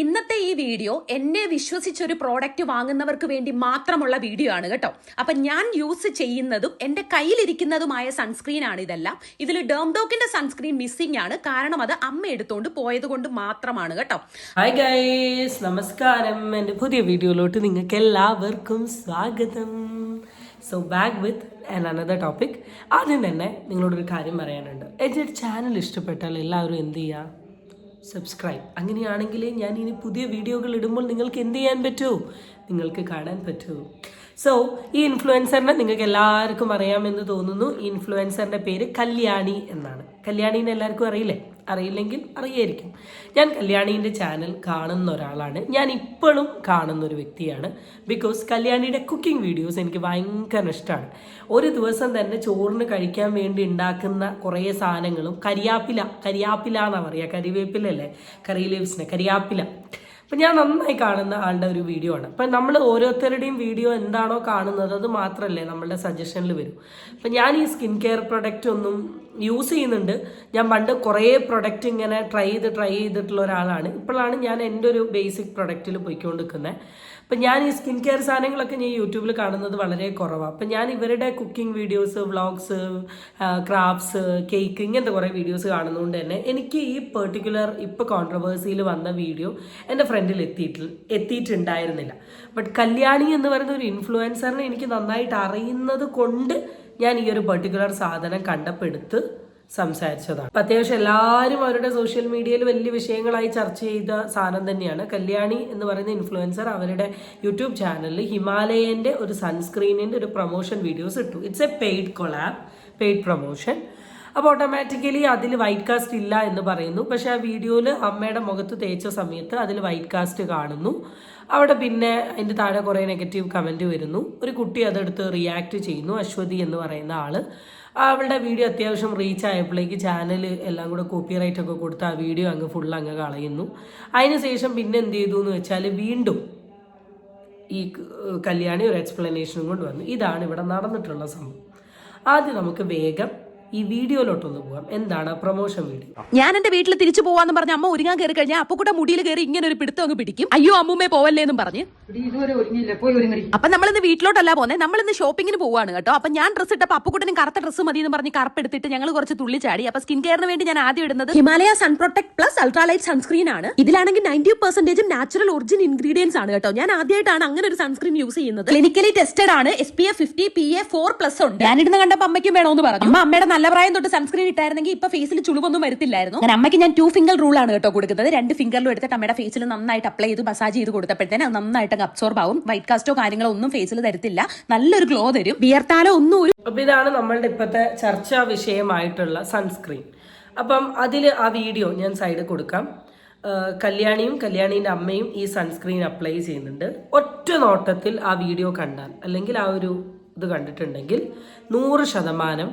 ഇന്നത്തെ ഈ വീഡിയോ എന്നെ വിശ്വസിച്ചൊരു പ്രോഡക്റ്റ് വാങ്ങുന്നവർക്ക് വേണ്ടി മാത്രമുള്ള വീഡിയോ ആണ് കേട്ടോ. അപ്പൊ ഞാൻ യൂസ് ചെയ്യുന്നതും എന്റെ കയ്യിലിരിക്കുന്നതുമായ സൺസ്ക്രീൻ ആണ് ഇതെല്ലാം. ഇതിൽ ഡേംഡോക്കിന്റെ സൺസ്ക്രീൻ മിസ്സിംഗ് ആണ്. കാരണം അത് അമ്മ എടുത്തോണ്ട് പോയത് കൊണ്ട് മാത്രമാണ് കേട്ടോ. ഹായ് ഗൈസ് നമസ്കാരം. എന്റെ പുതിയ വീഡിയോയിലോട്ട് നിങ്ങൾക്ക് എല്ലാവർക്കും സ്വാഗതം. So back with and another topic ആദ്യം തന്നെ നിങ്ങളോടൊരു കാര്യം പറയാനുണ്ട്. എന്റെ ചാനൽ ഇഷ്ടപ്പെട്ടാൽ എല്ലാവരും എന്ത് ചെയ്യുക? സബ്സ്ക്രൈബ് അങ്ങനെയാണെങ്കിൽ ഞാൻ ഇനി പുതിയ വീഡിയോകൾ ഇടുമ്പോൾ നിങ്ങൾക്ക് എന്ത് ചെയ്യാൻ പറ്റൂ? നിങ്ങൾക്ക് കാണാൻ പറ്റൂ. സോ ഈ ഇൻഫ്ലുവൻസറിനെ നിങ്ങൾക്ക് എല്ലാവർക്കും അറിയാമെന്ന് തോന്നുന്നു. ഈ ഇൻഫ്ലുവൻസറിന്റെ പേര് കല്യാണി എന്നാണ്. കല്യാണീനെ എല്ലാവർക്കും അറിയില്ലേ? അറിയില്ലെങ്കിൽ അറിയായിരിക്കും. ഞാൻ കല്യാണീന്റെ ചാനൽ കാണുന്ന ഒരാളാണ്. ഞാൻ ഇപ്പോഴും കാണുന്ന ഒരു വ്യക്തിയാണ്. ബിക്കോസ് കല്യാണിയുടെ കുക്കിംഗ് വീഡിയോസ് എനിക്ക് ഭയങ്കര ഇഷ്ടമാണ് ഒരു ദിവസം തന്നെ ചോറിന് കഴിക്കാൻ വേണ്ടി ഉണ്ടാക്കുന്ന കുറേ സാധനങ്ങളും കരിയാപ്പില കരിയാപ്പില എന്നാണ് പറയുക കരിവേപ്പിലല്ലേ കറി ലീവ്സിനെ കരിയാപ്പില. അപ്പം ഞാൻ നന്നായി കാണുന്ന ആളുടെ ഒരു വീഡിയോ ആണ്. അപ്പം നമ്മൾ ഓരോരുത്തരുടെയും വീഡിയോ എന്താണോ കാണുന്നത് അത് മാത്രമല്ലേ നമ്മളുടെ സജഷനിൽ വരും. അപ്പം ഞാൻ ഈ സ്കിൻ കെയർ പ്രൊഡക്റ്റ് ഒന്നും യൂസ് ചെയ്യുന്നുണ്ട്. ഞാൻ പണ്ട് കുറേ പ്രൊഡക്റ്റ് ഇങ്ങനെ ട്രൈ ചെയ്ത് ട്രൈ ചെയ്തിട്ടുള്ള ഒരാളാണ്. ഇപ്പോഴാണ് ഞാൻ എന്റെ ഒരു ബേസിക് പ്രൊഡക്റ്റിൽ പോയിക്കൊണ്ടിരിക്കുന്നത് അപ്പം ഞാൻ ഈ സ്കിൻ കെയർ സാധനങ്ങളൊക്കെ ഞാൻ യൂട്യൂബിൽ കാണുന്നത് വളരെ കുറവാണ് അപ്പം ഞാൻ ഇവരുടെ cooking videos vlogs crafts cake ഇങ്ങനത്തെ കുറേ വീഡിയോസ് കാണുന്നതുകൊണ്ട് തന്നെ എനിക്ക് ഈ പെർട്ടിക്കുലർ ഇപ്പോൾ കോൺട്രവേഴ്സിയിൽ വന്ന വീഡിയോ എന്റെ ഫ്രണ്ടിൽ എത്തിയിട്ട് എത്തിയിട്ടുണ്ടായിരുന്നില്ല. ബട്ട് കല്യാണി എന്ന് പറയുന്ന ഒരു ഇൻഫ്ലുവൻസറിനെ എനിക്ക് നന്നായിട്ട് അറിയുന്നത് കൊണ്ട് ഞാൻ ഈ ഒരു പെർട്ടിക്കുലർ സാധനം കണ്ടപ്പോൾ എടുത്ത് സംസാരിച്ചതാണ്. അപ്പം അത്യാവശ്യം എല്ലാവരും അവരുടെ സോഷ്യൽ മീഡിയയിൽ വലിയ വിഷയങ്ങളായി ചർച്ച ചെയ്ത സാധനം തന്നെയാണ്. കല്യാണി എന്ന് പറയുന്ന ഇൻഫ്ലുവൻസർ അവരുടെ യൂട്യൂബ് ചാനലിൽ ഹിമാലയന്റെ ഒരു സൺസ്ക്രീനിന്റെ ഒരു പ്രൊമോഷൻ വീഡിയോസ് ഇട്ടു. It's a paid collab paid promotion അപ്പോൾ ഓട്ടോമാറ്റിക്കലി അതിൽ വൈറ്റ് കാസ്റ്റ് ഇല്ല എന്ന് പറയുന്നു. പക്ഷേ ആ വീഡിയോയിൽ അമ്മയുടെ മുഖത്ത് തേച്ച സമയത്ത് അതിൽ വൈറ്റ് കാസ്റ്റ് കാണുന്നു. അവിടെ പിന്നെ അതിന്റെ താഴെ കുറേ നെഗറ്റീവ് കമന്റ് വരുന്നു. ഒരു കുട്ടി അതെടുത്ത് റിയാക്ട് ചെയ്യുന്നു അശ്വതി എന്ന് പറയുന്ന ആൾ. അവളുടെ വീഡിയോ അത്യാവശ്യം റീച്ച് ആയപ്പോഴേക്ക് ചാനൽ എല്ലാം കൂടെ കോപ്പി റൈറ്റ് ഒക്കെ കൊടുത്ത് ആ വീഡിയോ അങ്ങ് ഫുൾ അങ്ങ് കളയുന്നു. അതിനുശേഷം പിന്നെ എന്ത് ചെയ്തു എന്ന് വെച്ചാൽ വീണ്ടും ഈ കല്യാണി ഒരു എക്സ്പ്ലനേഷനും കൊണ്ട് വന്നു. ഇതാണ് ഇവിടെ നടന്നിട്ടുള്ള സംഭവം. ആദ്യം നമുക്ക് വേഗം ഈ വീഡിയോയിലോട്ടൊന്ന് പോകാം എന്താണ് പ്രൊമോഷൻ വീഡിയോ? ഞാൻ എന്റെ വീട്ടിൽ തിരിച്ചു പോവാന്ന് പറഞ്ഞ അമ്മ ഒരുങ്ങാൻ കയറി കഴിഞ്ഞാൽ അപ്പുക്കുട്ട മുടിയിൽ കയറി ഇങ്ങനെ ഒരു പിടുത്തം അങ്ങ് പിടിക്കും. അയ്യോ അമ്മൂമ്മേ പോവല്ലേ എന്നും പറഞ്ഞ് അപ്പൊ നമ്മളിന്ന് വീട്ടിലോട്ടല്ല പോന്നെ. നമ്മൾ ഇന്ന് ഷോപ്പിങ്ങിന് പോവാണ് കേട്ടോ. അപ്പൊ ഞാൻ ഡ്രസ് ഇട്ടപ്പോ അപ്പുക്കുട്ടനും കറുത്ത ഡ്രസ്സ് മതി എന്ന് പറഞ്ഞ് കറുപ്പെടുത്തിട്ട് ഞങ്ങൾ കുറച്ച് തുള്ളി ചാടി. അപ്പൊ സ്കിൻ കെയറിന് വേണ്ടി ഞാൻ ആദ്യം ഇടുന്നത് Himalaya sun protect plus ultralight sunscreen ആണ്. ഇതിലാണെങ്കിൽ നയന്റി പെർസെന്റേജും നാച്ചുറൽ ഒറിജിൻ ഇൻഗ്രീഡിയൻസ് ആണ് കേട്ടോ. ഞാൻ ആദ്യമായിട്ടാണ് അങ്ങനെ ഒരു സൺസ്ക്രീൻ യൂസ് ചെയ്യുന്നത്. ക്ലിനിക്കലി ടെസ്റ്റഡ് ആണ്. S P F fifty P A four plus ഉണ്ട്. ഞാൻ ഇടുന്ന കണ്ടപ്പോ അമ്മയ്ക്കും വേണമെന്ന് പറഞ്ഞു. അമ്മ അമ്മയുടെ നല്ല പ്രായം തൊട്ട് സൺസ്ക്രീൻ ഇട്ടായിരുന്നെങ്കിൽ ഇപ്പൊ ഫേസിൽ ചുളിവൊന്നും വരത്തില്ലായിരുന്നു. ഞാൻ അമ്മയ്ക്ക് ഞാൻ ടു ഫിംഗർ റൂൾ ആണ് കേട്ടോ കൊടുക്കുന്നത്. രണ്ട് ഫിംഗറിലും എടുത്തിട്ട് അമ്മയുടെ ഫേസിൽ നന്നായിട്ട് അപ്ലൈ ചെയ്ത് മസാജ് ചെയ്ത് കൊടുത്തപ്പോഴത്തേന് അത് നന്നായിട്ട് അബ്സോർബ് ആവും. വൈറ്റ് കാസ്റ്റോ കാര്യങ്ങളോ ഒന്നും ഫേസിൽ തരത്തില്ല. നല്ലൊരു ഗ്ലോ തരും. വിയർത്താലോ ഒന്നും ഒരു അപ്പോൾ ഇതാണ് നമ്മളുടെ ഇപ്പോഴത്തെ ചർച്ചാ വിഷയമായിട്ടുള്ള സൺസ്ക്രീൻ അപ്പം അതിൽ ആ വീഡിയോ ഞാൻ സൈഡിൽ കൊടുക്കാം. കല്യാണിയും കല്യാണീന്റെ അമ്മയും ഈ സൺസ്ക്രീൻ അപ്ലൈ ചെയ്യുന്നുണ്ട്. ഒറ്റ നോട്ടത്തിൽ ആ വീഡിയോ കണ്ടാൽ അല്ലെങ്കിൽ ആ ഒരു ഇത് കണ്ടിട്ടുണ്ടെങ്കിൽ നൂറ് ശതമാനം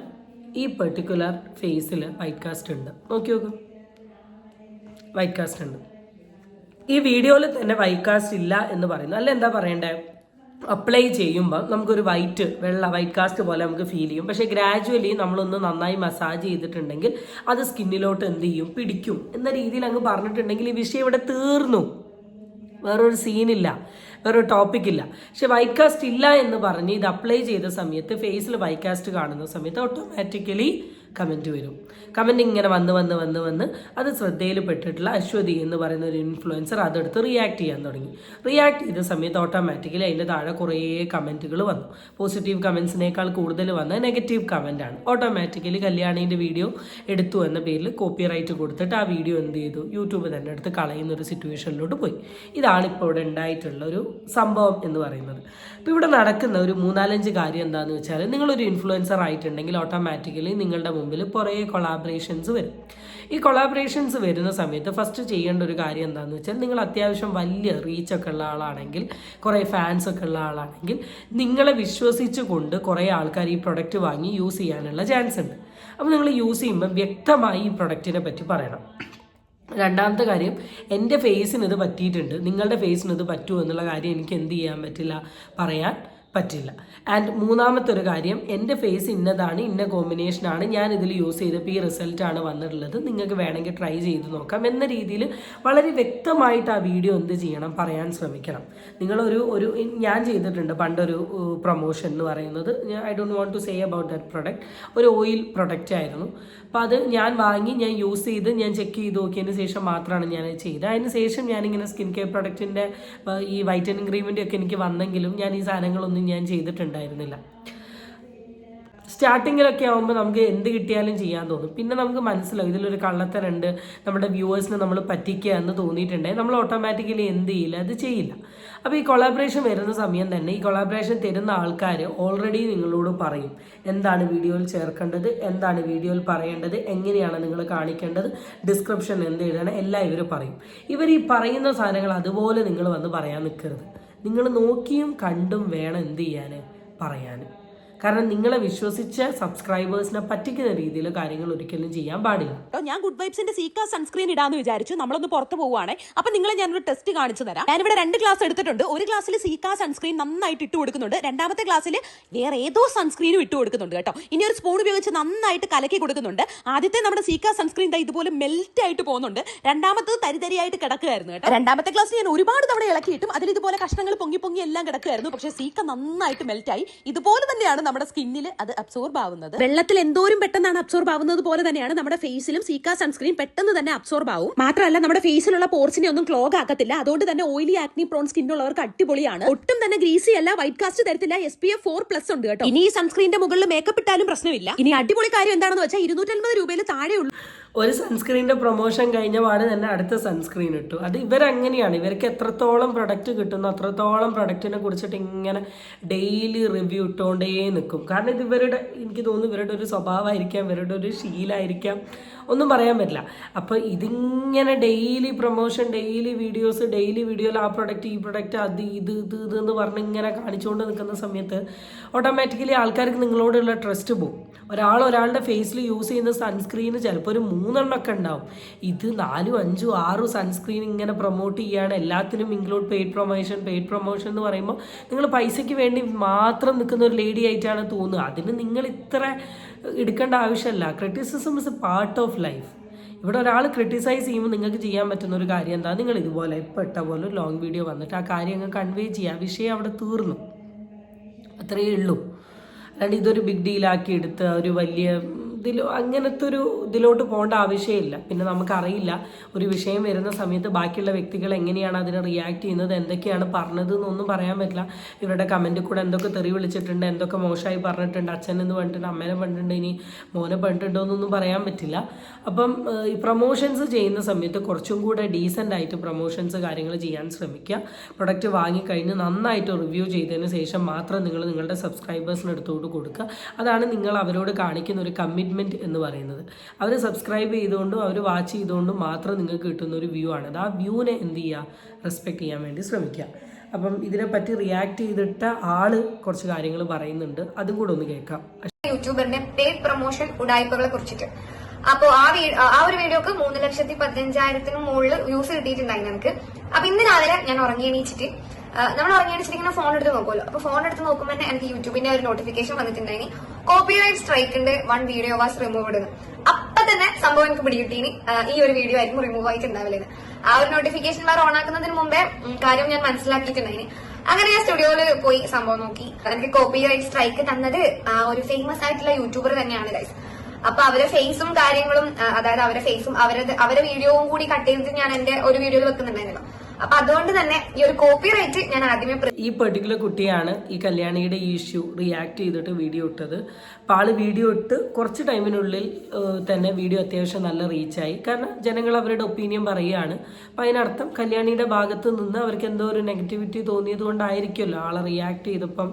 ഈ പെർട്ടിക്കുലർ ഫേസിൽ വൈറ്റ് കാസ്റ്റ് ഉണ്ട്. നോക്കി നോക്കൂ. വൈറ്റ് കാസ്റ്റ് ഉണ്ട്. ഈ വീഡിയോയിൽ തന്നെ വൈറ്റ് കാസ്റ്റ് ഇല്ല എന്ന് പറയുന്നു. അല്ല എന്താ പറയണ്ടേ? അപ്ലൈ ചെയ്യുമ്പോൾ നമുക്കൊരു വൈറ്റ് വെള്ള വൈറ്റ് കാസ്റ്റ് പോലെ നമുക്ക് ഫീൽ ചെയ്യും. പക്ഷേ ഗ്രാജുവലി നമ്മളൊന്ന് നന്നായി മസാജ് ചെയ്തിട്ടുണ്ടെങ്കിൽ അത് സ്കിന്നിലോട്ട് എന്ത് ചെയ്യും? പിടിക്കും. എന്ന രീതിയിൽ അങ്ങ് പറഞ്ഞിട്ടുണ്ടെങ്കിൽ ഈ വിഷയം ഇവിടെ തീർന്നു. വേറൊരു സീനില്ല വേറൊരു ടോപ്പിക് ഇല്ല. പക്ഷെ വൈറ്റ് കാസ്റ്റ് ഇല്ല എന്ന് പറഞ്ഞ് ഇത് അപ്ലൈ ചെയ്ത സമയത്ത് ഫേസിൽ വൈറ്റ് കാസ്റ്റ് കാണുന്ന സമയത്ത് ഓട്ടോമാറ്റിക്കലി കമന്റ് വരും. കമന്റ് ഇങ്ങനെ വന്ന് വന്ന് വന്ന് വന്ന് അത് ശ്രദ്ധയിൽ പെട്ടിട്ടുള്ള അശ്വതി എന്ന് പറയുന്ന ഒരു ഇൻഫ്ലുവൻസർ അതെടുത്ത് റിയാക്ട് ചെയ്യാൻ തുടങ്ങി. റിയാക്ട് ചെയ്ത സമയത്ത് ഓട്ടോമാറ്റിക്കലി അതിന്റെ താഴെ കുറേ കമന്റുകൾ വന്നു. പോസിറ്റീവ് കമൻസിനേക്കാൾ കൂടുതൽ വന്ന നെഗറ്റീവ് കമന്റാണ് ഓട്ടോമാറ്റിക്കലി കല്യാണീന്റെ വീഡിയോ എടുത്തു എന്ന പേരിൽ കോപ്പി റൈറ്റ് കൊടുത്തിട്ട് ആ വീഡിയോ എന്ത് ചെയ്തു? യൂട്യൂബ് തന്നെ എടുത്ത് കളയുന്ന ഒരു സിറ്റുവേഷനിലോട്ട് പോയി. ഇതാണ് ഇപ്പോൾ ഇവിടെ ഉണ്ടായിട്ടുള്ള ഒരു സംഭവം എന്ന് പറയുന്നത്. ഇപ്പോൾ ഇവിടെ നടക്കുന്ന ഒരു മൂന്നാലഞ്ച് കാര്യം എന്താണെന്ന് വെച്ചാൽ നിങ്ങളൊരു ഇൻഫ്ലുവൻസർ ആയിട്ടുണ്ടെങ്കിൽ ഓട്ടോമാറ്റിക്കലി നിങ്ങളുടെ മുമ്പിൽ കുറേ കൊളാബറേഷൻസ് വരും. ഈ കൊളാബറേഷൻസ് വരുന്ന സമയത്ത് ഫസ്റ്റ് ചെയ്യേണ്ട ഒരു കാര്യം എന്താണെന്ന് വെച്ചാൽ നിങ്ങൾ അത്യാവശ്യം വലിയ റീച്ചൊക്കെ ഉള്ള ആളാണെങ്കിൽ കുറേ ഫാൻസ് ഒക്കെ ഉള്ള ആളാണെങ്കിൽ നിങ്ങളെ വിശ്വസിച്ചുകൊണ്ട് കുറേ ആൾക്കാർ ഈ പ്രൊഡക്റ്റ് വാങ്ങി യൂസ് ചെയ്യാനുള്ള ചാൻസ് ഉണ്ട്. അപ്പോൾ നിങ്ങൾ യൂസ് ചെയ്യുമ്പോൾ വ്യക്തമായി ഈ പ്രൊഡക്റ്റിനെ പറ്റി പറയണം. രണ്ടാമത്തെ കാര്യം എന്റെ ഫേസിന് ഇത് പറ്റിയിട്ടുണ്ട്. നിങ്ങളുടെ ഫേസിന് ഇത് പറ്റുമോ എന്നുള്ള കാര്യം എനിക്ക് എന്ത് ചെയ്യാൻ പറ്റില്ല? പറയാൻ പറ്റില്ല. ആൻഡ് മൂന്നാമത്തെ ഒരു കാര്യം എന്റെ ഫേസ് ഇന്നതാണ് ഇന്ന കോമ്പിനേഷനാണ് ഞാൻ ഇതിൽ യൂസ് ചെയ്തപ്പോൾ ഈ റിസൾട്ടാണ് വന്നിട്ടുള്ളത്. നിങ്ങൾക്ക് വേണമെങ്കിൽ ട്രൈ ചെയ്ത് നോക്കാം. എന്ന രീതിയിൽ വളരെ വ്യക്തമായിട്ട് ആ വീഡിയോ എന്ത് ചെയ്യണം പറയാൻ ശ്രമിക്കണം. നിങ്ങളൊരു ഒരു ഞാൻ ചെയ്തിട്ടുണ്ട് പണ്ടൊരു പ്രൊമോഷൻ എന്ന് പറയുന്നത്. I don't want to say about that product ഒരു ഓയിൽ പ്രൊഡക്റ്റ് ആയിരുന്നു. അപ്പോൾ അത് ഞാൻ വാങ്ങി ഞാൻ യൂസ് ചെയ്ത് ഞാൻ ചെക്ക് ചെയ്ത് നോക്കിയതിന് ശേഷം മാത്രമാണ് ഞാൻ ചെയ്തത്. അതിന് ശേഷം ഞാനിങ്ങനെ സ്കിൻ കെയർ പ്രൊഡക്റ്റിന്റെ ഈ വൈറ്റനിങ് ക്രീമിന്റെ ഒക്കെ എനിക്ക് വന്നെങ്കിലും ഞാൻ ഈ സാധനങ്ങളൊന്നും ഞാൻ ചെയ്തിട്ടുണ്ടായിരുന്നില്ല. സ്റ്റാർട്ടിങ്ങിലൊക്കെ ആകുമ്പോൾ നമുക്ക് എന്ത് കിട്ടിയാലും ചെയ്യാൻ തോന്നും. പിന്നെ നമുക്ക് മനസ്സിലാവും ഇതിലൊരു കള്ളത്തരുണ്ട് നമ്മുടെ വ്യൂവേഴ്സിനെ നമ്മൾ പറ്റിക്കുക എന്ന് തോന്നിയിട്ടുണ്ടെങ്കിൽ നമ്മൾ ഓട്ടോമാറ്റിക്കലി എന്ത് ചെയ്യില്ല അത് ചെയ്യില്ല. അപ്പോൾ ഈ കൊളാബറേഷൻ വരുന്ന സമയം തന്നെ ഈ കൊളാബറേഷൻ തരുന്ന ആൾക്കാർ ഓൾറെഡി നിങ്ങളോട് പറയും എന്താണ് വീഡിയോയിൽ ചേർക്കേണ്ടത് എന്താണ് വീഡിയോയിൽ പറയേണ്ടത് എങ്ങനെയാണ് നിങ്ങൾ കാണിക്കേണ്ടത് ഡിസ്ക്രിപ്ഷൻ എന്ത് എഴുതണം എല്ലാം ഇവർ പറയും. ഇവർ ഈ പറയുന്ന സാധനങ്ങൾ അതുപോലെ നിങ്ങൾ വന്ന് പറയാൻ നിൽക്കരുത്. നിങ്ങൾ നോക്കിയും കണ്ടും വേണം എന്ത് ചെയ്യാൻ പറയാൻ. കാരണം നിങ്ങളെ വിശ്വസിച്ച് സബ്സ്ക്രൈബേഴ്സിനെ പറ്റിക്കുന്ന രീതിയിൽ കാര്യങ്ങൾ ഒരിക്കലും ചെയ്യാൻ പാടില്ല. ഞാൻ ഗുഡ് വൈബ്സിന്റെ സീക്ക സൺസ്ക്രീൻ ഇടാന്ന് വിചാരിച്ചു. നമ്മളൊന്ന് പുറത്ത് പോവുകയാണെ അപ്പൊ നിങ്ങളെ ഞാനൊരു ടെസ്റ്റ് കാണിച്ചു തരാം. ഞാനിവിടെ രണ്ട് ക്ലാസ് എടുത്തിട്ടുണ്ട്. ഒരു ക്ലാസ്സിൽ സീക്ക സൺസ്ക്രീൻ നന്നായിട്ട് ഇട്ട് കൊടുക്കുന്നുണ്ട്. രണ്ടാമത്തെ ക്ലാസ്സിൽ വേറെ ഏതോ സൺസ്ക്രീനും ഇട്ട് കൊടുക്കുന്നുണ്ട് കേട്ടോ. ഇനി ഒരു സ്പൂൺ ഉപയോഗിച്ച് നന്നായിട്ട് കലക്കി കൊടുക്കുന്നുണ്ട്. ആദ്യത്തെ നമ്മുടെ സീക്ക സൺസ്ക്രീൻ ഇതുപോലെ മെൽറ്റ് ആയിട്ട് പോകുന്നുണ്ട്. രണ്ടാമത്തത് തരിതരിയായിട്ട് കിടക്കുകയായിരുന്നു കേട്ടോ. രണ്ടാമത്തെ ക്ലാസ് ഞാൻ ഒരുപാട് തവണ ഇളക്കിയിട്ടും അതിൽ ഇതുപോലെ കഷ്ണങ്ങൾ പൊങ്ങി പൊങ്ങി എല്ലാം കിടക്കുകയായിരുന്നു. പക്ഷേ സീക്ക നന്നായിട്ട് മെൽറ്റ് ആയി. ഇതുപോലെ തന്നെയാണ് നമ്മുടെ സ്കിന്നിൽ അത് അബ്സോർബ് ആവുന്നത്. വെള്ളത്തിൽ എന്തോരം പെട്ടെന്നാണ് അബ്സോർബ് ആവുന്നത് പോലെ തന്നെയാണ് നമ്മുടെ ഫേസിലും സീക്ക സൺസ്ക്രീൻ പെട്ടെന്ന് തന്നെ അബ്സോർബ് ആവും. മാത്രമല്ല നമ്മുടെ ഫേസിലുള്ള പോർസിനെ ഒന്നും ക്ലോഗ് ആക്കത്തില്ല. അതുകൊണ്ട് തന്നെ ഓയിലി ആക്നി പ്രോൺ സ്കിൻ ഉള്ളവർക്ക് അടിപൊളിയാണ്. ഒട്ടും തന്നെ ഗ്രീസി അല്ല വൈറ്റ് കാസ്റ്റ് തരത്തില്ല S P F four plus ഉണ്ട് കേട്ടോ. ഇനി ഈ മുകളിൽ മേക്കപ്പ് ഇട്ടാലും പ്രശ്നമില്ല. ഇനി അടിപൊളി കാര്യം എന്താണെന്ന് വെച്ചാൽ ഇരുന്നൂറ്റൻപത് രൂപയിൽ താഴെയുള്ളൂ. ഒരു സൺസ്ക്രീനിന്റെ പ്രൊമോഷൻ കഴിഞ്ഞ പാട് തന്നെ അടുത്ത സൺസ്ക്രീൻ ഇട്ടു. അത് ഇവരങ്ങനെയാണ്. ഇവർക്ക് എത്രത്തോളം പ്രൊഡക്റ്റ് കിട്ടുന്നു അത്രത്തോളം പ്രൊഡക്റ്റിനെ കുറിച്ചിട്ട് ഇങ്ങനെ ഡെയിലി റിവ്യൂ ഇട്ടുകൊണ്ടേ നിൽക്കും കാരണം ഇത് ഇവരുടെ എനിക്ക് തോന്നുന്നു ഇവരുടെ ഒരു സ്വഭാവമായിരിക്കാം ഇവരുടെ ഒരു ശീലമായിരിക്കാം ഒന്നും പറയാൻ പറ്റില്ല. അപ്പോൾ ഇതിങ്ങനെ daily promotion daily videos daily വീഡിയോയിൽ ആ പ്രൊഡക്റ്റ് ഈ പ്രൊഡക്റ്റ് അത് ഇത് ഇത് ഇത് എന്ന് പറഞ്ഞ് ഇങ്ങനെ കാണിച്ചുകൊണ്ട് നിൽക്കുന്ന സമയത്ത് ഓട്ടോമാറ്റിക്കലി ആൾക്കാർക്ക് നിങ്ങളോടുള്ള ട്രസ്റ്റ് പോകും ഒരാൾ ഒരാളുടെ ഫേസിൽ യൂസ് ചെയ്യുന്ന സൺസ്ക്രീന് ചിലപ്പോൾ ഒരു മൂന്നെണ്ണമൊക്കെ ഉണ്ടാവും. ഇത് നാലും അഞ്ചും ആറും സൺസ്ക്രീൻ ഇങ്ങനെ പ്രൊമോട്ട് ചെയ്യുകയാണ് എല്ലാത്തിനും include paid promotion paid promotion എന്ന് പറയുമ്പോൾ നിങ്ങൾ പൈസയ്ക്ക് വേണ്ടി മാത്രം നിൽക്കുന്ന ഒരു ലേഡി ആയിട്ടാണ് തോന്നുക. അതിന് നിങ്ങൾ ഇത്ര എടുക്കേണ്ട ആവശ്യമല്ല. Criticism is a part of life ഇവിടെ ഒരാൾ ക്രിട്ടിസൈസ് ചെയ്യുമ്പോൾ നിങ്ങൾക്ക് ചെയ്യാൻ പറ്റുന്ന ഒരു കാര്യം എന്താ? നിങ്ങൾ ഇതുപോലെ പെട്ട പോലെ ലോങ് വീഡിയോ വന്നിട്ട് ആ കാര്യം അങ്ങ് കൺവേ ചെയ്യുക. വിഷയം അവിടെ തീർന്നു. അത്രയേ ഉള്ളൂ. അല്ലാണ്ട് ഇതൊരു ബിഗ് ഡീലാക്കി എടുത്ത് ഒരു വലിയ ഇതിൽ അങ്ങനത്തെ ഒരു ഇതിലോട്ട് പോകേണ്ട ആവശ്യമില്ല. പിന്നെ നമുക്കറിയില്ല ഒരു വിഷയം വരുന്ന സമയത്ത് ബാക്കിയുള്ള വ്യക്തികൾ എങ്ങനെയാണ് അതിനെ റിയാക്ട് ചെയ്യുന്നത് എന്തൊക്കെയാണ് പറഞ്ഞത് എന്നൊന്നും പറയാൻ പറ്റില്ല. ഇവരുടെ കമന്റിൽ കൂടെ എന്തൊക്കെ തെറി വിളിച്ചിട്ടുണ്ട് എന്തൊക്കെ മോശമായി പറഞ്ഞിട്ടുണ്ട് അച്ഛൻ എന്ന് പറഞ്ഞിട്ടുണ്ട് അമ്മേനെ പറഞ്ഞിട്ടുണ്ട് ഇനി മോനെ പറഞ്ഞിട്ടുണ്ടോ എന്നൊന്നും പറയാൻ പറ്റില്ല. അപ്പം ഈ പ്രൊമോഷൻസ് ചെയ്യുന്ന സമയത്ത് കുറച്ചും കൂടെ ഡീസന്റ് ആയിട്ട് പ്രൊമോഷൻസ് കാര്യങ്ങൾ ചെയ്യാൻ ശ്രമിക്കുക. പ്രൊഡക്റ്റ് വാങ്ങിക്കഴിഞ്ഞ് നന്നായിട്ട് റിവ്യൂ ചെയ്തതിന് ശേഷം മാത്രം നിങ്ങൾ നിങ്ങളുടെ സബ്സ്ക്രൈബേഴ്സിന് എടുത്തോട്ട് കൊടുക്കുക. അതാണ് നിങ്ങൾ അവരോട് കാണിക്കുന്ന ഒരു കമ്മിറ്റ്മെന്റ് എന്ന് പറയുന്നത്. അവർ സബ്സ്ക്രൈബ് ചെയ്തുകൊണ്ടും അവർ വാച്ച് ചെയ്തുകൊണ്ടും മാത്രം നിങ്ങൾക്ക് കിട്ടുന്ന ഒരു വ്യൂ ആണ്. അത് ആ വ്യൂവിനെ എന്ത് ചെയ്യുക റെസ്പെക്ട് ചെയ്യാൻ വേണ്ടി ശ്രമിക്കുക. അപ്പം ഇതിനെപ്പറ്റി റിയാക്ട് ചെയ്തിട്ട ആൾ കുറച്ച് കാര്യങ്ങൾ പറയുന്നുണ്ട്. അതും കൂടെ ഒന്ന് കേൾക്കാം. യൂട്യൂബറിന്റെ പെയ്ഡ് പ്രൊമോഷൻ ഉടായ്പകളെ കുറിച്ചിട്ട്. അപ്പോ ആ ആ ഒരു വീഡിയോക്ക് മൂന്ന് ലക്ഷത്തി പതിനഞ്ചായിരത്തിന് മുകളിൽ വ്യൂസ് കിട്ടിയിട്ടുണ്ടായി നമുക്ക്. അപ്പൊ ഇന്ന് രാവിലെ ഞാൻ ഉറങ്ങി എണീച്ചിട്ട് നമ്മൾ ഇറങ്ങിയടിച്ചിരിക്കുന്ന ഫോൺ എടുത്ത് നോക്കുമല്ലോ അപ്പൊ ഫോൺ എടുത്ത് നോക്കുമ്പോൾ തന്നെ എനിക്ക് യൂട്യൂബിന്റെ ഒരു നോട്ടിഫിക്കേഷൻ വന്നിട്ടുണ്ടായി കോപ്പിറൈറ്റ് സ്ട്രൈക്കിന്റെ വൺ വീഡിയോ വാസ് റിമൂവ്ഡ് അപ്പൊ തന്നെ സംഭവം എനിക്ക് പിടികിട്ടീനി ഈ ഒരു വീഡിയോ ആയിരിക്കും റിമൂവ് ആയിട്ടുണ്ടാവില്ലെന്ന് ആ ഒരു നോട്ടിഫിക്കേഷൻ ബാർ ഓൺ ആക്കുന്നതിന് മുമ്പേ കാര്യം ഞാൻ മനസ്സിലാക്കിയിട്ടുണ്ടായിന് അങ്ങനെ ഞാൻ സ്റ്റുഡിയോയിൽ പോയി സംഭവം നോക്കി. എനിക്ക് കോപ്പി റൈറ്റ് സ്ട്രൈക്ക് തന്നത് ആ ഒരു ഫേമസ് ആയിട്ടുള്ള യൂട്യൂബർ തന്നെയാണ് ഗൈസ് അപ്പൊ അവരെ ഫേസും കാര്യങ്ങളും അതായത് അവരെ ഫേസും അവരുടെ അവരെ വീഡിയോവും കൂടി കട്ട് ചെയ്തിട്ട് ഞാൻ എന്റെ ഒരു വീഡിയോയിൽ വെക്കുന്നുണ്ടായിരുന്നു അപ്പൊ അതുകൊണ്ട് തന്നെ ഈ ഒരു കോപ്പി റൈറ്റ് ഞാൻ ആദ്യമേ ഈ പെർട്ടിക്കുലർ കുട്ടിയാണ് ഈ കല്യാണിയുടെ ഈ ഇഷ്യൂ റിയാക്ട് ചെയ്തിട്ട് വീഡിയോ ഇട്ടത്. അപ്പോൾ ആൾ വീഡിയോ ഇട്ട് കുറച്ച് ടൈമിനുള്ളിൽ തന്നെ വീഡിയോ അത്യാവശ്യം നല്ല റീച്ചായി കാരണം ജനങ്ങൾ അവരുടെ ഒപ്പീനിയൻ പറയുകയാണ്. അപ്പം അതിനർത്ഥം കല്യാണിയുടെ ഭാഗത്ത് നിന്ന് അവർക്ക് എന്തോ ഒരു നെഗറ്റിവിറ്റി തോന്നിയത് കൊണ്ടായിരിക്കുമല്ലോ ആളെ റിയാക്ട് ചെയ്തപ്പം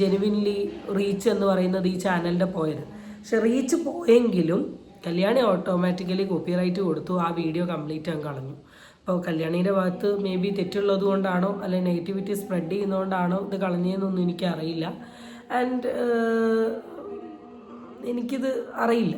ജെനുവിൻലി റീച്ച് എന്ന് പറയുന്നത് ഈ ചാനലിന്റെ പോയത്. പക്ഷെ റീച്ച് പോയെങ്കിലും കല്യാണി ഓട്ടോമാറ്റിക്കലി കോപ്പിറൈറ്റ് കൊടുത്തു. ആ വീഡിയോ കംപ്ലീറ്റ് അങ്ങ് കളഞ്ഞു. അപ്പോൾ കല്യാണിയുടെ ഭാഗത്ത് മേ ബി തെറ്റുള്ളത് കൊണ്ടാണോ അല്ലെങ്കിൽ നെഗറ്റിവിറ്റി സ്പ്രെഡ് ചെയ്യുന്നതുകൊണ്ടാണോ ഇത് കളഞ്ഞതെന്നൊന്നും എനിക്കറിയില്ല. ആൻഡ് എനിക്കിത് അറിയില്ല.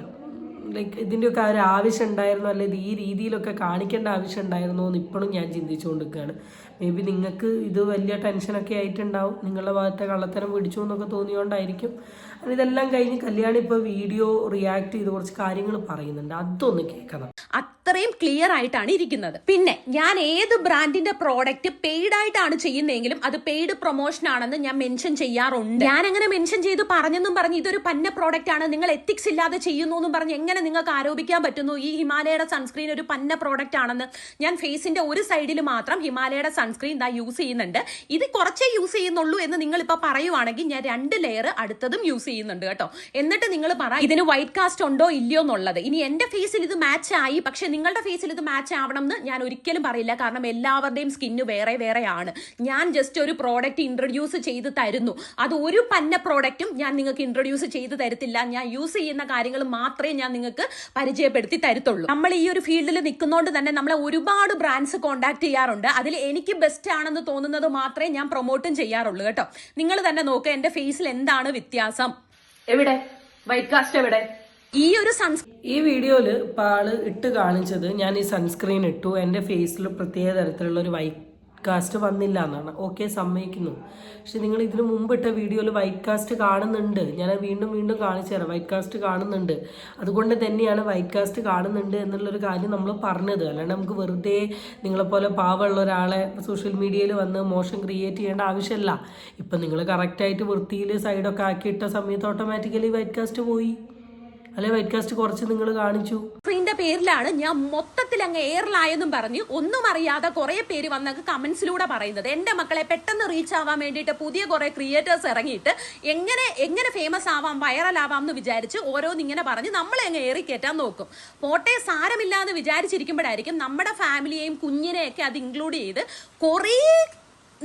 ലൈക്ക് ഇതിന്റെയൊക്കെ ഒരു ആവശ്യം ഉണ്ടായിരുന്നോ അല്ലെങ്കിൽ ഈ രീതിയിലൊക്കെ കാണിക്കേണ്ട ആവശ്യം ഉണ്ടായിരുന്നോ എന്ന് ഇപ്പോഴും ഞാൻ ചിന്തിച്ചുകൊണ്ടിരിക്കുകയാണ്. മേ ബി നിങ്ങൾക്ക് ഇത് വലിയ ടെൻഷനൊക്കെ ആയിട്ടുണ്ടാവും. നിങ്ങളുടെ ഭാഗത്തെ കള്ളത്തരം പിടിച്ചു എന്നൊക്കെ തോന്നിയോണ്ടായിരിക്കും. അപ്പം ഇതെല്ലാം കഴിഞ്ഞ് കല്യാണം ഇപ്പോൾ വീഡിയോ റിയാക്ട് ചെയ്ത് കുറച്ച് കാര്യങ്ങൾ പറയുന്നുണ്ട്. അതൊന്ന് കേൾക്കണം. അത്രയും ക്ലിയർ ആയിട്ടാണ് ഇരിക്കുന്നത്. പിന്നെ ഞാൻ ഏത് ബ്രാൻഡിന്റെ പ്രോഡക്റ്റ് പെയ്ഡ് ആയിട്ടാണ് ചെയ്യുന്നതെങ്കിലും അത് പെയ്ഡ് പ്രൊമോഷൻ ആണെന്ന് ഞാൻ മെൻഷൻ ചെയ്യാറുണ്ട്. ഞാൻ അങ്ങനെ മെൻഷൻ ചെയ്ത് പറഞ്ഞെന്നും പറഞ്ഞ് ഇതൊരു പന്ന പ്രോഡക്റ്റ് ആണ്. നിങ്ങൾ എത്തിക്സ് ഇല്ലാതെ ചെയ്യുന്നു എന്നും പറഞ്ഞ് എങ്ങനെ നിങ്ങൾക്ക് ആരോപിക്കാൻ പറ്റുന്നു? ഈ ഹിമാലയയുടെ സൺസ്ക്രീൻ ഒരു പന്ന പ്രോഡക്റ്റ് ആണെന്ന് ഞാൻ ഫേസിന്റെ ഒരു സൈഡിൽ മാത്രം ഹിമാലയയുടെ സൺസ്ക്രീൻ ദാ യൂസ് ചെയ്യുന്നുണ്ട്. ഇത് കുറച്ചേ യൂസ് ചെയ്യുന്നുള്ളൂ എന്ന് നിങ്ങൾ ഇപ്പൊ പറയുവാണെങ്കിൽ ഞാൻ രണ്ട് ലെയർ അടുത്തതും യൂസ് ചെയ്യുന്നുണ്ട് കേട്ടോ. എന്നിട്ട് നിങ്ങൾ പറ ഇതിന് വൈറ്റ് കാസ്റ്റ് ഉണ്ടോ ഇല്ലയോ എന്നുള്ളത്. ഇനി എന്റെ ഫേസിൽ ഇത് മാച്ച് ആയി പക്ഷെ നിങ്ങളുടെ ഫേസിൽ ഇത് മാച്ച് ആവണം എന്ന് ഞാൻ ഒരിക്കലും പറയില്ല. കാരണം എല്ലാവരുടെയും സ്കിന്ന് വേറെ വേറെയാണ്. ഞാൻ ജസ്റ്റ് ഒരു പ്രോഡക്റ്റ് ഇൻട്രൊഡ്യൂസ് ചെയ്ത് തരുന്നു. അത് ഒരു പന്ന പ്രോഡക്റ്റും ഞാൻ നിങ്ങൾക്ക് ഇൻട്രൊഡ്യൂസ് ചെയ്ത് തരത്തില്ല. ഞാൻ യൂസ് ചെയ്യുന്ന കാര്യങ്ങൾ മാത്രമേ ഞാൻ നിങ്ങൾക്ക് പരിചയപ്പെടുത്തി തരത്തുള്ളൂ. നമ്മൾ ഈ ഒരു ഫീൽഡിൽ നിൽക്കുന്നതുകൊണ്ട് തന്നെ നമ്മളെ ഒരുപാട് ബ്രാൻഡ്സ് കോൺടാക്ട് ചെയ്യാറുണ്ട്. അതിൽ എനിക്ക് ബെസ്റ്റ് ആണെന്ന് തോന്നുന്നത് മാത്രമേ ഞാൻ പ്രൊമോട്ടും ചെയ്യാറുള്ളൂ കേട്ടോ. നിങ്ങൾ തന്നെ നോക്ക് എന്റെ ഫേസിൽ എന്താണ് വ്യത്യാസം. എവിടെ? വൈറ്റ് കാസ്റ്റ് എവിടെ? ഈ ഒരു സൺസ് ഈ വീഡിയോയിൽ ഇപ്പോൾ ആൾ ഇട്ട് കാണിച്ചത് ഞാൻ ഈ സൺസ്ക്രീൻ ഇട്ടു. എന്റെ ഫേസിൽ പ്രത്യേക തരത്തിലുള്ള ഒരു വൈറ്റ് കാസ്റ്റ് വന്നില്ല എന്നാണ്. ഓക്കെ സമ്മതിക്കുന്നു. പക്ഷെ നിങ്ങൾ ഇതിനു മുമ്പ് ഇട്ട വീഡിയോയിൽ വൈറ്റ് കാസ്റ്റ് കാണുന്നുണ്ട്. ഞാൻ വീണ്ടും വീണ്ടും കാണിച്ചു തരാം. വൈറ്റ് കാസ്റ്റ് കാണുന്നുണ്ട്. അതുകൊണ്ട് തന്നെയാണ് വൈറ്റ് കാസ്റ്റ് കാണുന്നുണ്ട് എന്നുള്ളൊരു കാര്യം നമ്മൾ പറഞ്ഞത്. അല്ലാണ്ട് നമുക്ക് വെറുതെ നിങ്ങളെപ്പോലെ പാവമുള്ള ഒരാളെ സോഷ്യൽ മീഡിയയിൽ വന്ന് മോശം ക്രിയേറ്റ് ചെയ്യേണ്ട ആവശ്യമില്ല. ഇപ്പം നിങ്ങൾ കറക്റ്റായിട്ട് വൃത്തിയിൽ സൈഡൊക്കെ ആക്കിയിട്ട സമയത്ത് ഓട്ടോമാറ്റിക്കലി വൈറ്റ് കാസ്റ്റ് പോയി. അല്ലെ വൈറ്റ് കാസ്റ്റ് കുറച്ച് നിങ്ങൾ കാണിച്ചു. സ്ക്രീനിന്റെ പേരിലാണ് ഞാൻ മൊത്തത്തിൽ അങ്ങ് എയറിലായെന്നും പറഞ്ഞു. ഒന്നും അറിയാതെ കുറെ പേര് വന്നൊക്കെ കമന്റ്സിലൂടെ പറയുന്നത്. എന്റെ മക്കളെ പെട്ടെന്ന് റീച്ച് ആവാൻ വേണ്ടിയിട്ട് പുതിയ കുറെ ക്രിയേറ്റേഴ്സ് ഇറങ്ങിയിട്ട് എങ്ങനെ എങ്ങനെ ഫേമസ് ആവാം വൈറൽ ആവാം എന്ന് വിചാരിച്ച് ഓരോന്ന് ഇങ്ങനെ പറഞ്ഞ് നമ്മളെ അങ്ങ് ഏറി കയറ്റാൻ നോക്കും. പോട്ടെ സാരമില്ല എന്ന് വിചാരിച്ചിരിക്കുമ്പോഴായിരിക്കും നമ്മുടെ ഫാമിലിയെയും കുഞ്ഞിനെയൊക്കെ അത് ഇൻക്ലൂഡ് ചെയ്ത് കുറേ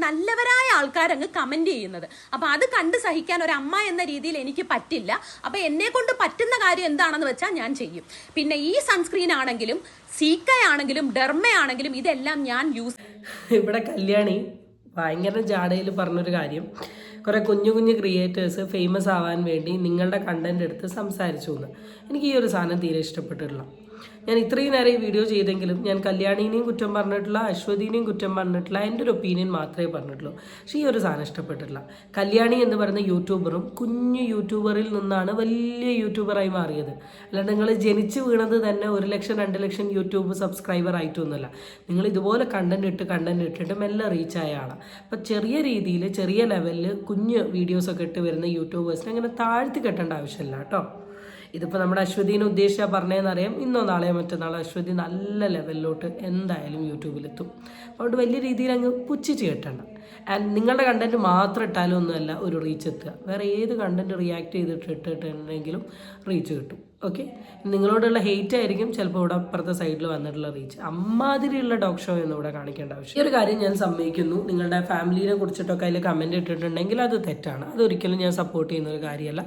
നല്ലവരായ ആൾക്കാരങ്ങ് കമന്റ് ചെയ്യുന്നത്. അപ്പോൾ അത് കണ്ട് സഹിക്കാൻ ഒരു അമ്മ എന്ന രീതിയിൽ എനിക്ക് പറ്റില്ല. അപ്പോൾ എന്നെ കൊണ്ട് പറ്റുന്ന കാര്യം എന്താണെന്ന് വെച്ചാൽ ഞാൻ ചെയ്യും. പിന്നെ ഈ സൺസ്ക്രീൻ ആണെങ്കിലും സീക്കയാണെങ്കിലും ഡെർമയാണെങ്കിലും ഇതെല്ലാം ഞാൻ യൂസ് ഇവിടെ കല്യാണി ഭയങ്കര ജാടയിൽ പറഞ്ഞൊരു കാര്യം. കുറേ കുഞ്ഞു കുഞ്ഞു ക്രിയേറ്റേഴ്സ് ഫേമസ് ആവാൻ വേണ്ടി നിങ്ങളുടെ കണ്ടന്റ് എടുത്ത് സംസാരിച്ചു എന്ന്. എനിക്ക് ഈ ഒരു സാധനം തീരെ ഇഷ്ടപ്പെട്ടിട്ടില്ല. ഞാൻ ഇത്രയും നേരം ഈ വീഡിയോ ചെയ്തെങ്കിലും ഞാൻ കല്യാണീനെയും കുറ്റം പറഞ്ഞിട്ടില്ല അശ്വതിനെയും കുറ്റം പറഞ്ഞിട്ടില്ല എന്റെ ഒരു ഒപ്പീനിയൻ മാത്രമേ പറഞ്ഞിട്ടുള്ളൂ. പക്ഷേ ഈ ഒരു സാധനം ഇഷ്ടപ്പെട്ടിട്ടില്ല. കല്യാണി എന്ന് പറയുന്ന യൂട്യൂബറും കുഞ്ഞു യൂട്യൂബറിൽ നിന്നാണ് വലിയ യൂട്യൂബറായി മാറിയത്. അല്ലാണ്ട് നിങ്ങൾ ജനിച്ച് വീണത് തന്നെ ഒരു ലക്ഷം രണ്ട് ലക്ഷം യൂട്യൂബ് സബ്സ്ക്രൈബർ ആയിട്ടൊന്നുമല്ല. നിങ്ങൾ ഇതുപോലെ കണ്ടന്റ് ഇട്ട് കണ്ടന്റ് ഇട്ടിട്ട് മെല്ലെ റീച്ച് ആയ ആളാണ് അപ്പം ചെറിയ രീതിയിൽ ചെറിയ ലെവലിൽ കുഞ്ഞ് വീഡിയോസൊക്കെ ഇട്ട് വരുന്ന യൂട്യൂബേഴ്സിനെ അങ്ങനെ താഴ്ത്തി കെട്ടേണ്ട ആവശ്യമില്ല കേട്ടോ. ഇതിപ്പോൾ നമ്മുടെ അശ്വതിനെ ഉദ്ദേശിച്ചാൽ പറഞ്ഞതെന്നറിയാം ഇന്നോ നാളെയോ മറ്റന്നാളോ അശ്വതി നല്ല ലെവലിലോട്ട് എന്തായാലും യൂട്യൂബിലെത്തും. അതുകൊണ്ട് വലിയ രീതിയിൽ അങ്ങ് പുച്ഛിച്ച് കേട്ടണം ആൻഡ് നിങ്ങളുടെ കണ്ടന്റ് മാത്രം ഇട്ടാലും ഒന്നുമല്ല ഒരു റീച്ച് എത്തുക. വേറെ ഏത് കണ്ടന്റ് റിയാക്ട് ചെയ്തിട്ട് ഇട്ടിട്ടുണ്ടെങ്കിലും റീച്ച് കിട്ടും. ഓക്കെ നിങ്ങളോടുള്ള ഹെയ്റ്റ് ആയിരിക്കും ചിലപ്പോൾ ഇവിടെ അപ്പുറത്തെ സൈഡിൽ വന്നിട്ടുള്ള റീച്ച് അമ്മാതിരിയുള്ള ഡോഗ് ഷോ എന്ന് ഇവിടെ കാണിക്കേണ്ട ആവശ്യം ഈ ഒരു കാര്യം ഞാൻ സമ്മതിക്കുന്നു. നിങ്ങളുടെ ഫാമിലിനെ കുറിച്ചിട്ടൊക്കെ അതിൽ കമന്റ് ഇട്ടിട്ടുണ്ടെങ്കിൽ അത് തെറ്റാണ്. അതൊരിക്കലും ഞാൻ സപ്പോർട്ട് ചെയ്യുന്ന ഒരു കാര്യമല്ല.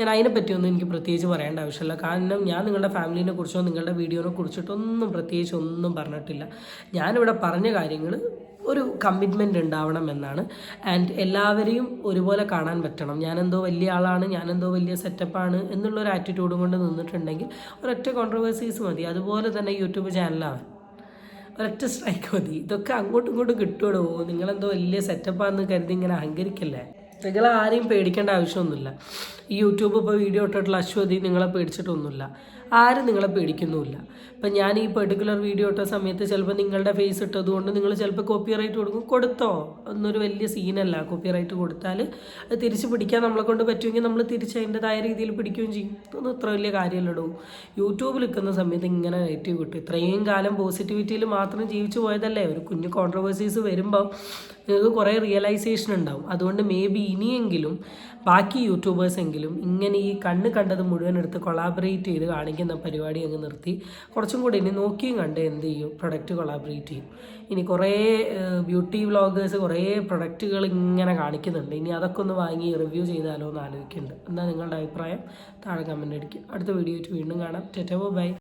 ഞാൻ അതിനെ പറ്റിയൊന്നും എനിക്ക് പ്രത്യേകിച്ച് പറയേണ്ട ആവശ്യമില്ല. കാരണം ഞാൻ നിങ്ങളുടെ ഫാമിലിനെ കുറിച്ചോ നിങ്ങളുടെ വീഡിയോനെ കുറിച്ചിട്ടൊന്നും പ്രത്യേകിച്ച് ഒന്നും പറഞ്ഞിട്ടില്ല. ഞാനിവിടെ പറഞ്ഞ കാര്യങ്ങൾ ഒരു കമ്മിറ്റ്മെന്റ് ഉണ്ടാവണം എന്നാണ്. ആൻഡ് എല്ലാവരെയും ഒരുപോലെ കാണാൻ പറ്റണം. ഞാനെന്തോ വലിയ ആളാണ് ഞാനെന്തോ വലിയ സെറ്റപ്പാണ് എന്നുള്ളൊരു ആറ്റിറ്റ്യൂഡും കൊണ്ട് നിന്നിട്ടുണ്ടെങ്കിൽ ഒരൊറ്റ കോൺട്രവേഴ്സീസ് മതി. അതുപോലെ തന്നെ യൂട്യൂബ് ചാനലാവാൻ ഒരൊറ്റ സ്ട്രൈക്ക് മതി. ഇതൊക്കെ അങ്ങോട്ടും ഇങ്ങോട്ടും കിട്ടുമോ നിങ്ങളെന്തോ വലിയ സെറ്റപ്പാന്ന് കരുതി ഇങ്ങനെ അഹങ്കരിക്കല്ലേ? നിങ്ങൾ ആരെയും പേടിക്കേണ്ട ആവശ്യമൊന്നുമില്ല. ഈ യൂട്യൂബ് ഇപ്പോൾ വീഡിയോ ഇട്ടിട്ടുള്ള അശ്വതി നിങ്ങളെ പേടിച്ചിട്ടൊന്നുമില്ല. ആരും നിങ്ങളെ പേടിക്കുന്നുമില്ല. ഇപ്പം ഞാൻ ഈ പെർട്ടിക്കുലർ വീഡിയോ ഇട്ട സമയത്ത് ചിലപ്പോൾ നിങ്ങളുടെ ഫേസ് ഇട്ടത് കൊണ്ട് നിങ്ങൾ ചിലപ്പോൾ കോപ്പി റൈറ്റ് കൊടുക്കും. കൊടുത്തോ? ഒന്നൊരു വലിയ സീനല്ല കോപ്പി റൈറ്റ് കൊടുത്താൽ അത് തിരിച്ച് പിടിക്കാൻ നമ്മളെ കൊണ്ട് പറ്റുമെങ്കിൽ നമ്മൾ തിരിച്ച് അതിന്റെതായ രീതിയിൽ പിടിക്കുകയും ചെയ്യും. ഇതൊന്നും ഇത്ര വലിയ കാര്യമല്ലടോ. യൂട്യൂബിൽ നിൽക്കുന്ന സമയത്ത് ഇങ്ങനെ നെഗറ്റീവ് കിട്ടും. ഇത്രയും കാലം പോസിറ്റിവിറ്റിയിൽ മാത്രം ജീവിച്ചു പോയതല്ലേ? ഒരു കുഞ്ഞു കോൺട്രവേഴ്സീസ് വരുമ്പോൾ നിങ്ങൾക്ക് കുറേ റിയലൈസേഷൻ ഉണ്ടാവും. അതുകൊണ്ട് മേ ബി ഇനിയെങ്കിലും ബാക്കി യൂട്യൂബേഴ്സ് എങ്കിലും ഇങ്ങനെ ഈ കണ്ണ് കണ്ടത് മുഴുവൻ എടുത്ത് കൊളാബറേറ്റ് ചെയ്ത് കാണിക്കുന്ന പരിപാടി അങ്ങ് നിർത്തി. കുറച്ചും കൂടി ഇനി നോക്കിയും കണ്ട് എന്ത് ചെയ്യും. പ്രൊഡക്റ്റ് കൊളാബറേറ്റ് ചെയ്യും. ഇനി കുറേ ബ്യൂട്ടി വ്ളോഗേഴ്സ് കുറേ പ്രൊഡക്റ്റുകൾ ഇങ്ങനെ കാണിക്കുന്നുണ്ട്. ഇനി അതൊക്കെ ഒന്ന് വാങ്ങി റിവ്യൂ ചെയ്താലോ എന്ന് ആലോചിക്കുന്നുണ്ട്. എന്നാൽ നിങ്ങളുടെ അഭിപ്രായം? താഴെ കമന്റ് അടിക്കുക അടുത്ത വീഡിയോ വീണ്ടും കാണാം. ടെറ്റോ ബൈ.